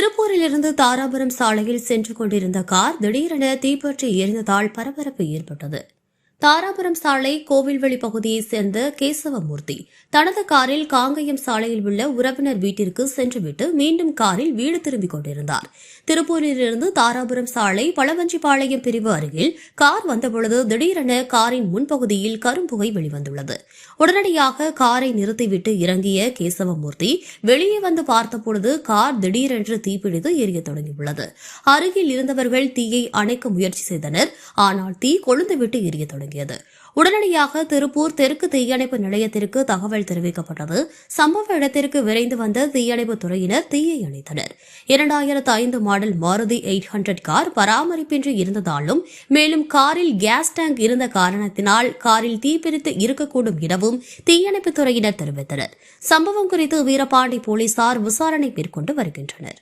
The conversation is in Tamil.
திருப்பூரிலிருந்து தாராபுரம் சாலையில் சென்று கொண்டிருந்த கார் திடீரென தீப்பற்றி எரிந்ததால் பரபரப்பு ஏற்பட்டது. தாராபுரம் சாலை கோவில்வெளி பகுதியைச் சேர்ந்த கேசவமூர்த்தி. தனது காரில் காங்கயம் சாலையில் உள்ள உறவினர் வீட்டிற்கு சென்றுவிட்டு மீண்டும் காரில் வீடு திரும்பிக் கொண்டிருந்தார். திருப்பூரிலிருந்து தாராபுரம் சாலை பழவஞ்சிபாளையம் பிரிவு அருகில் கார் வந்தபொழுது திடீரென காரின் முன்பகுதியில் கரும்புகை வெளிவந்துள்ளது. உடனடியாக காரை நிறுத்திவிட்டு இறங்கிய கேசவமூர்த்தி வெளியே வந்து பார்த்தபொழுது கார் திடீரென்று தீப்பிடித்து எரிய தொடங்கியுள்ளது. அருகில் இருந்தவர்கள் தீயை அணைக்க முயற்சி செய்தனர். ஆனால் தீ கொழுந்துவிட்டு எரியத் தொடங்கியது உடனடியாக திருப்பூர் தெற்கு தீயணைப்பு நிலையத்திற்கு தகவல் தெரிவிக்கப்பட்டது. சம்பவ இடத்திற்கு விரைந்து வந்த தீயணைப்பு துறையினர் தீயை அணைத்தனர். இரண்டாயிரத்து ஐந்து model Maruti eight hundred car பராமரிப்பின்றி இருந்ததாலும் மேலும் காரில் கேஸ் டேங்க் இருந்த காரணத்தினால் காரில் தீப்பிடித்து இருக்கக்கூடும் எனவும் தீயணைப்பு துறையினர் தெரிவித்தனர். சம்பவம் குறித்து வீரபாண்டி போலீசார் விசாரணை மேற்கொண்டு வருகின்றனர்.